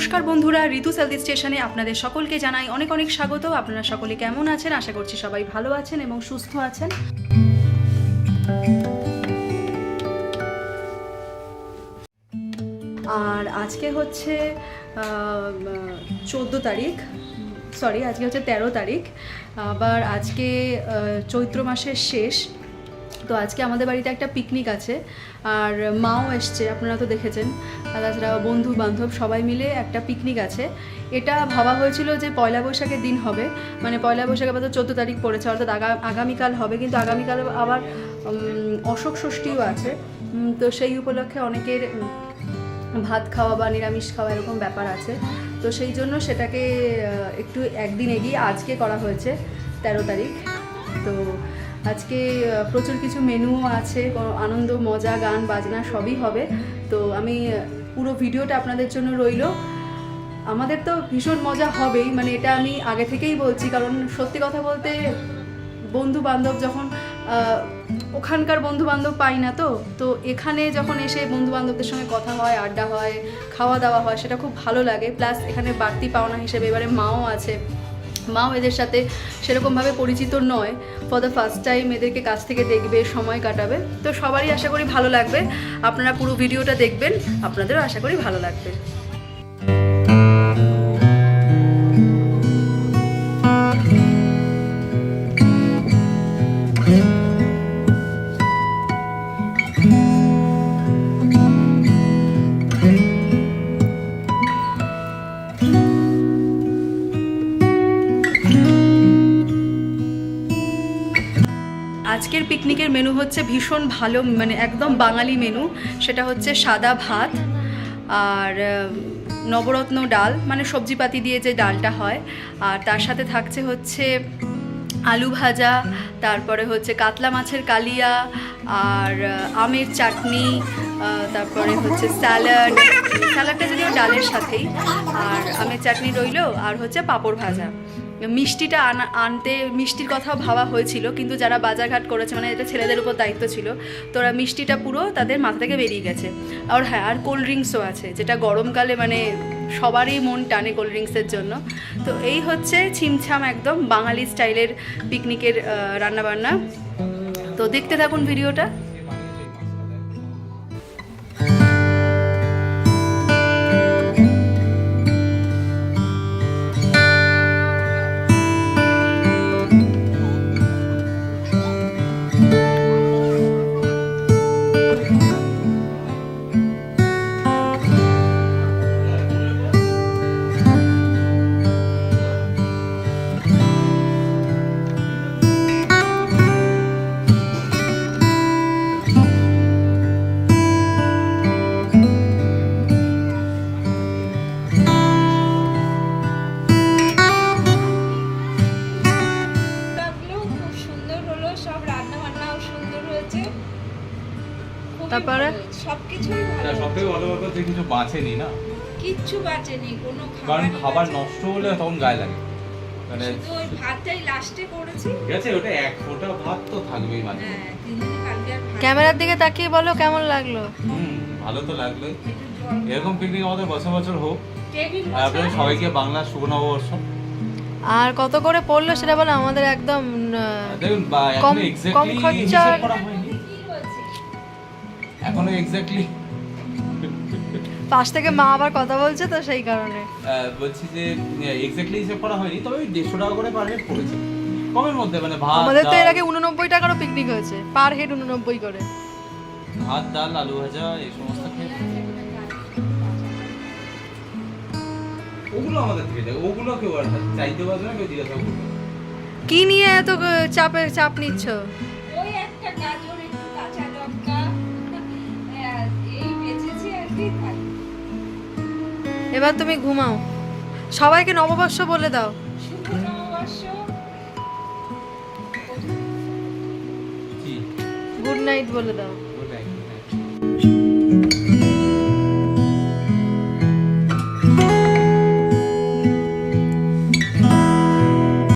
নমস্কার বন্ধুরা, ঋতু সেলদি স্টেশনে আপনাদের সকলকে জানাই অনেক অনেক স্বাগত। আপনারা সকলে কেমন আছেন? আশা করছি সবাই ভালো আছেন এবং সুস্থ আছেন। আর আজকে হচ্ছে চোদ্দ তারিখ। সরি, আজকে হচ্ছে তেরো তারিখ। আবার আজকে চৈত্র মাসের শেষ। তো আজকে আমাদের বাড়িতে একটা পিকনিক আছে। আর মাও এসছে, আপনারা তো দেখেছেন। তাছাড়া বন্ধু বান্ধব সবাই মিলে একটা পিকনিক আছে। এটা ভাবা হয়েছিল যে পয়লা বৈশাখের দিন হবে। মানে পয়লা বৈশাখ আবার চোদ্দ তারিখ পড়েছে, অর্থাৎ আগা, আগামীকাল হবে। কিন্তু আগামীকাল আবার অশোক ষষ্ঠীও আছে। তো সেই উপলক্ষে অনেকের ভাত খাওয়া বা নিরামিষ খাওয়া এরকম ব্যাপার আছে। তো সেই জন্য সেটাকে একটু একদিন এগিয়ে আজকে করা হয়েছে তেরো তারিখ। তো আজকে প্রচুর কিছু মেনুও আছে আনন্দ, মজা, গান, বাজনা সবই হবে। তো আমি পুরো ভিডিওটা আপনাদের জন্য রইল। আমাদের তো ভীষণ মজা হবেই মানে এটা আমি আগে থেকেই বলছি, কারণ সত্যি কথা বলতে বন্ধু বান্ধব যখন ওখানকার বন্ধু বান্ধব পাই না তো তো এখানে যখন এসে বন্ধু বান্ধবদের সঙ্গে কথা হয়, আড্ডা হয় খাওয়া দাওয়া হয়, সেটা খুব ভালো লাগে। প্লাস এখানে বাড়তি পাওনা হিসেবে এবারে মাও আছে। মাও এদের সাথে সেরকমভাবে পরিচিত নয়। ফর দ্য ফার্স্ট টাইম এদেরকে কাছ থেকে দেখবে, সময় কাটাবে। তো সবারই আশা করি ভালো লাগবে। আপনারা পুরো ভিডিওটা দেখবেন। আপনাদেরও আশা করি ভালো লাগবে। আজকের পিকনিকের মেনু হচ্ছে ভীষণ ভালো মানে একদম বাঙালি মেনু সেটা হচ্ছে সাদা ভাত আর নবরত্ন ডাল মানে সবজিপাতি দিয়ে যে ডালটা হয়। আর তার সাথে থাকছে হচ্ছে আলু ভাজা, তারপরে হচ্ছে কাতলা মাছের কালিয়া আর আমের চাটনি তারপরে হচ্ছে স্যালাড। স্যালাডটা যদিও ডালের সাথেই, আর আমের চাটনি রইল, আর হচ্ছে পাঁপড় ভাজা। মিষ্টিটা আনা আনতে মিষ্টির কথাও ভাবা হয়েছিল, কিন্তু যারা বাজারঘাট করেছে মানে এটা ছেলেদের উপর দায়িত্ব ছিল, তো ওরা মিষ্টিটা পুরো তাদের মাথা থেকে বেরিয়ে গেছে। আর হ্যাঁ আর কোল্ড ড্রিঙ্কসও আছে, যেটা গরমকালে মানে সবারই মন টানে কোল্ড ড্রিঙ্কসের জন্য। তো এই হচ্ছে ছিমছাম একদম বাঙালি স্টাইলের পিকনিকের রান্নাবান্না। তো দেখতে থাকুন ভিডিওটা তারপরে? সবকিছুই ভালো। সব থেকে ভালো ব্যাপার যে কিছু বাঁচেনি না। কিচ্ছু বাঁচেনি কোনো কারণ খাবার খাবার নষ্ট হলে তখন গায়ে লাগে। মানে শুধু ওই ভাতটাই লাস্টে করেছি ঠিক আছে ওটা এক ফোঁটা ভাত তো থাকবেই মানে হ্যাঁ তিনদিনে কালকে আর ক্যামেরার দিকে তাকিয়ে বলো কেমন লাগল? হুম ভালো তো জল এরকম পিকনিক আমাদের বছর বছর হোক। আর আপনাদের সবাইকে বাংলা শুভ নববর্ষ আর কত করে পড়ল সেটা বলো আমাদের একদম কম- এখনও এখনও এক্স্যাক্টলি পাশ থেকে মা আবার কথা বলছে তো সেই কারণে। বলছি যে এক্স্যাক্টলি হিসেব করা হয়নি তবে ওই দেড়শো টাকা করে পার হেড পড়েছে। কমের মধ্যে মানে ভাত আমাদের তো এর আগে উননব্বই টাকারও পিকনিক হয়েছে পার হেড উননব্বই করে। ভাত ডাল আলু ভাজা এই সমস্ত খেয়ে। ওগুলো আমাদের থেকে দেয় ওগুলো কেউ আর চাইতে পারবে না কেউ জিজ্ঞাসা করবে কি নিয়ে এত চাপে চাপ নিচ্ছ? ওই একটা গাজর এবার তুমি ঘুমাও। সবাইকে নববর্ষ বলে দাও। গুড নাইট বলে দাও।